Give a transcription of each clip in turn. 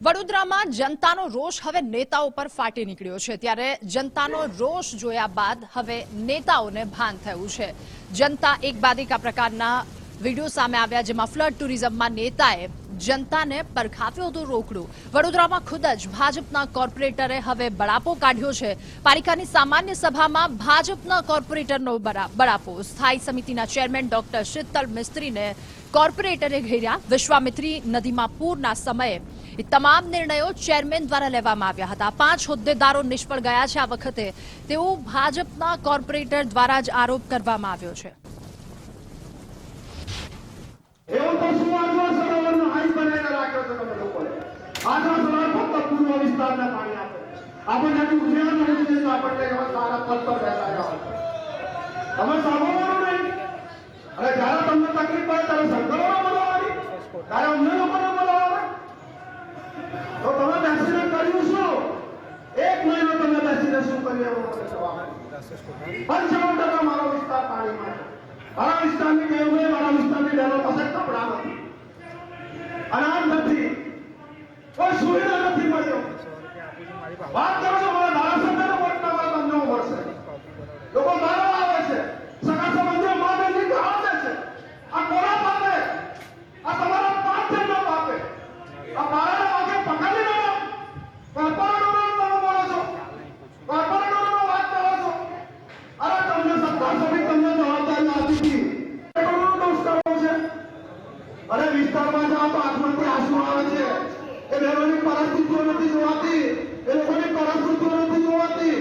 વડોદરામાં જનતાનો રોષ હવે નેતાઓ પર ફાટી નીકળ્યો છે. ત્યારે જનતાનો રોષ જોયા બાદ હવે નેતાઓને ભાન થયું છે. જનતા એક બાદ એક આ પ્રકારના વીડિયો સામે આવ્યા જેમાં ફ્લડ ટુરિઝમમાં નેતાએ જનતાને પરખાવ્યું હતું રોકડું. વડોદરામાં ખુદ જ ભાજપના કોર્પોરેટરે હવે બળાપો કાઢ્યો છે. પાલિકાની સામાન્ય સભામાં ભાજપના કોર્પોરેટરનો બળાપો. સ્થાયી સમિતિના ચેરમેન ડોક્ટર શીતલ મિસ્ત્રીને કોર્પોરેટરે ઘેર્યા. વિશ્વામિત્રી નદીમાં પૂરના સમયે તમામ નિર્ણયો ચેરમેન દ્વારા લેવામાં આવ્યા હતા. પાંચ હોદ્દેદારો નિષ્ફળ ગયા છે આ વખતે. તેવું ભાજપના કોર્પોરેટર દ્વારા જ આરોપ કરવામાં આવ્યો છે. એવું તો શું આટલા સરોવરનો હાઈ બનાવીને રાખ્યો છે તમે લોકોએ આટલા સરોવર ફક્ત પૂર્વ વિસ્તારના પાણી આપે આપણે જ્યાંથી ગુજરાત હોવું જોઈએ તો આપણને એવા સારા પદ પર બેસા જાઓ તમે સાંભળવાનું નહીં અને જ્યારે તમને તકલીફ પડે ત્યારે સંકલોનો બોલાવવાની ત્યારે અમને લોકોને બોલાવવાના તો તમે બેસીને કર્યું શું એક મહિનો શું કર્યું એવું મારો વિસ્તાર પાણીમાં વિસ્તારની ટેવ છે, મારા વિસ્તારની બહેનો પાસે કપડા નથી. અનાજ નથી. કોઈ સુવિધા નથી મળ્યો વાત કરો છો મારા ધારાસભ્યનો વોટ ના મળે તમને હું મળશે લોકો મારવા આવે છે સગા સંબંધીઓ માં બેની ગાળ દે છે આ કોના પાપે આ તમારા પાંચ જણના પાપે આ બારાના વાગે પકડી લેવા કોર્પોરેટરોનો તમે બોલો છો કોર્પોરેટરોનો વાત કરો છો અરે તમને સત્તા સમિતિ તમને જવાબદારી આપી હતી કોર્પોરેટરોનો દોષ કરવો છે અરે વિસ્તારમાં જાઓ તો આંખમાંથી આંસુ આવે છે એ નથી જોવાતી, એ લોકોની પરિસ્થિતિઓ નથી જોવાતી.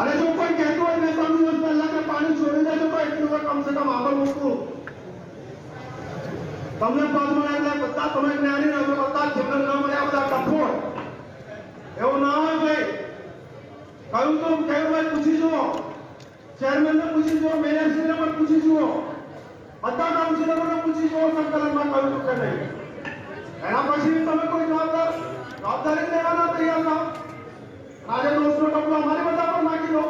અને જો કોઈ કહેતો હોય બે ત્રણ દિવસ પહેલા કે પાણી છોડી દેજો તો એટલું વાર કમસે કમ આગળ મૂકવું. તમને પદ મળે એટલે બધા તમે જ્ઞાની રહો બધા જીવન ન મળ્યા બધા કઠોળ એવું ના હોય ભાઈ. કહ્યું તો કહ્યું, ભાઈ, પૂછી જુઓ. ચેરમેનને પૂછી જુઓ મેયરશ્રીને પણ પૂછી જુઓ. બધા કાઉન્સિલરોને પૂછી જુઓ, સંકલનમાં કહ્યું કે નહીં એના પછી તમે કોઈ જવાબદાર જવાબદારી લેવાના તૈયાર ના આજે દોષનો ટપલો બધા પર નાખી દો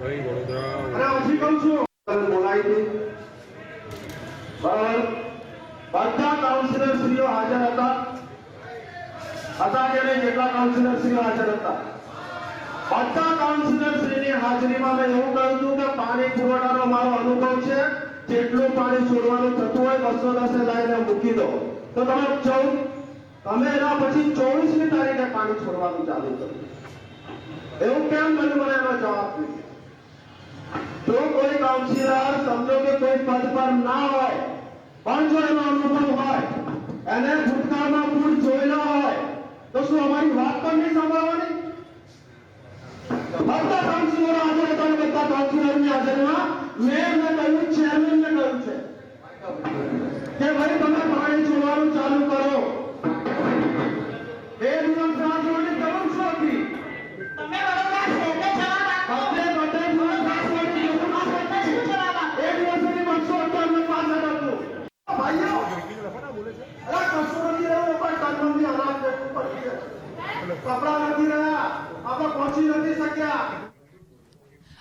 ભાઈ વડોદરા અને હજી કહું છું બોલાવી હતી બરાબર બધા કાઉન્સિલર શ્રીઓ હાજર હતા. હતા કે નહીં કેટલા કાઉન્સિલર શ્રીઓ હાજર હતા. બધા કાઉન્સિલર શ્રીની હાજરીમાં મેં એવું કહ્યું હતું કે પાણી પુરવઠાનો મારો અનુભવ છે. જેટલું પાણી છોડવાનું થતું હોય બસો દસે લાઈને મૂકી દો. તો તમે ચૌદ તમે એના પછી ચોવીસમી તારીખે પાણી છોડવાનું ચાલુ કર્યું. એવું કેમ મને મને એનો જવાબ જોઈએ જો કોઈ કાઉન્સિલર સમજો કે કોઈ પદ પર ના હોય, પણ જો એનો અનુભવ હોય, એને ભૂતકાળમાં ભૂલ જોયેલો હોય, તો શું અમારી વાત પણ નહીં સાંભળવાની? બધા કાઉન્સિલરો હાજર હતા બધા કાઉન્સિલરની હાજરીમાં એમને કહ્યું ચેરમેનને કહ્યું છે. પહોંચી નથી શક્યા.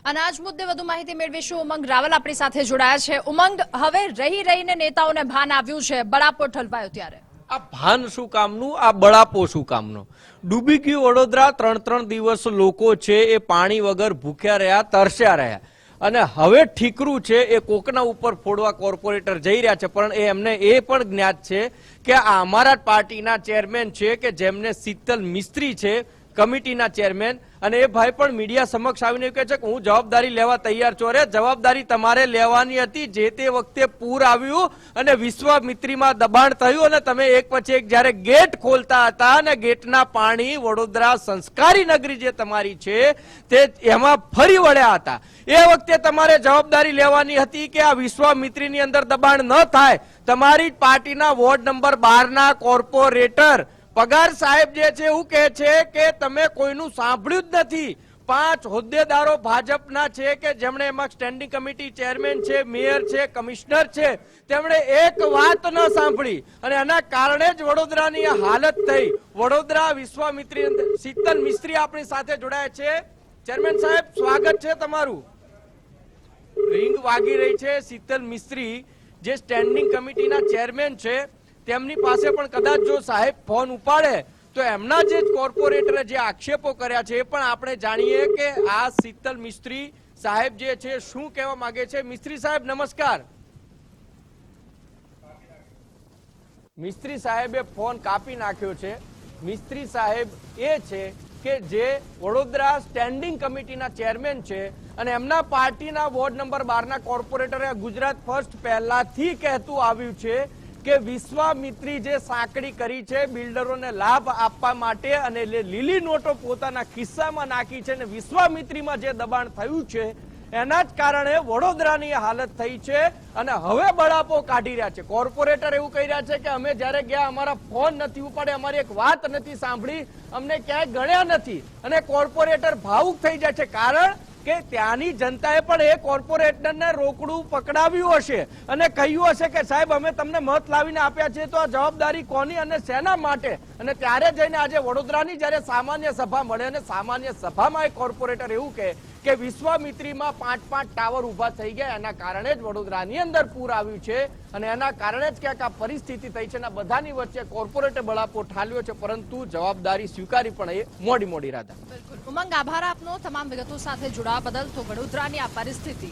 અનાજ મુદ્દે વધુ માહિતી મેળવીશું ઉમંગ રાવલ આપણી સાથે જોડાયા છે. ઉમંગ હવે રહી રહીને નેતાઓને ભાન આવ્યું છે. બળાપો ઠલવાયો ત્યારે. આ ભાન શું કામનું? આ બળાપો શું કામનો? ડૂબી ગયું વડોદરા ત્રણ ત્રણ દિવસ લોકો છે એ પાણી વગર ભૂખ્યા રહ્યા તરસ્યા રહ્યા. અને હવે ઠીકરું છે એ કોકના ઉપર ફોડવા કોર્પોરેટર જઈ રહ્યા છે. પણ એ એમને એ પણ જ્ઞાત છે કે આ અમારા પાર્ટીના ચેરમેન છે કે જેમને શીતલ મિસ્ત્રી છે કમિટીના ચેરમેન અને એ ભાઈ પણ મીડિયા સમક્ષ આવીને કહે છે કે હું જવાબદારી લેવા તૈયાર છું. અરે જવાબદારી તમારે લેવાની હતી, જે તે વખતે પૂર આવ્યું અને વિશ્વામિત્રીમાં દબાણ થયું અને તમે એક પછી એક જ્યારે ગેટ ખોલતા હતા અને ગેટના પાણી વડોદરા સંસ્કારી નગરી જે તમારી છે, તે એમાં ફરી વળ્યા હતા. એ વખતે તમારે જવાબદારી લેવાની હતી કે આ વિશ્વામિત્રીની અંદર દબાણ ન થાય. તમારી પાર્ટીના વોર્ડ નંબર બારના કોર્પોરેટર પગાર સાહેબ જે છે એવું કહે છે કે તમે કોઈનું સાંભળ્યું જ નથી. પાંચ હોદ્દેદારો ભાજપના છે કે જેમણે એમાં સ્ટેન્ડિંગ કમિટી ચેરમેન છે મેયર છે કમિશનર છે, તેમણે એક વાત ન સાંભળી. અને એના કારણે જ વડોદરાની હાલત થઈ. વડોદરા વિશ્વામિત્રી શીતલ મિસ્ત્રી આપણી સાથે જોડાયા છે. ચેરમેન સાહેબ, સ્વાગત છે તમારું. રિંગ વાગી રહી છે શીતલ મિસ્ત્રી, જે સ્ટેન્ડિંગ કમિટીના ચેરમેન છે. તેમની પાસે પણ કદાચ જો સાહેબ ફોન ઉપાડે, તો એમના જે કોર્પોરેટરે જે આક્ષેપો કર્યા છે એ પણ આપણે જાણીએ કે આ શીતલ મિસ્ત્રી સાહેબ જે છે, શું કહેવા માંગે છે? મિસ્ત્રી સાહેબ, નમસ્કાર. મિસ્ત્રી સાહેબે ફોન કાપી નાખ્યો છે. મિસ્ત્રી સાહેબ એ છે કે જે વડોદરા સ્ટેન્ડિંગ કમિટીના ચેરમેન છે અને એમના પાર્ટીના વોર્ડ નંબર બારના કોર્પોરેટરે ગુજરાત ફર્સ્ટ પહેલાથી કહેતું આવ્યું છે કે વિશ્વામિત્રી જે સાંકડી કરી છે, બિલ્ડરોને લાભ આપવા માટે અને લીલી નોટો પોતાના ખિસ્સામાં નાખી છે અને વિશ્વામિત્રીમાં જે દબાણ થયું છે, એના જ કારણે વડોદરાની હાલત થઈ છે અને હવે બળાપો કાઢી રહ્યા છે. કોર્પોરેટર એવું કહી રહ્યા છે કે અમે જ્યારે ગયા અમારા ફોન નથી ઉપાડે, અમારી એક વાત નથી સાંભળી, અમને ક્યાંય ગણ્યા નથી અને કોર્પોરેટર ભાવુક થઈ જાય છે. કારણ કે ત્યાંની જનતાએ પણ એ કોર્પોરેટરને રોકડું પકડાવ્યું હશે અને કહ્યું હશે કે સાહેબ, અમે તમને મત લાવીને આપ્યા છે તો આ જવાબદારી કોની અને શેના માટે? અને ત્યારે જઈને આજે વડોદરાની જ્યારે સામાન્ય સભા મળે અને સામાન્ય સભામાં એક કોર્પોરેટર એવું કહે કે વિશ્વામિત્રીમાં પાંચ પાંચ ટાવર ઊભા થઈ ગયા. એના કારણે જ વડોદરાની અંદર પૂર આવ્યું છે અને એના કારણે જ ક્યાંક આ પરિસ્થિતિ થઈ છે અને બધાની વચ્ચે કોર્પોરેટે બળાપો ઠાલ્યો છે, પરંતુ જવાબદારી સ્વીકારી પણ એ મોડી મોડી રાધા ઉમંગ, આભાર આપનો. તમામ વિગતો સાથે જોડાવા બદલ તો વડોદરાની આ પરિસ્થિતિ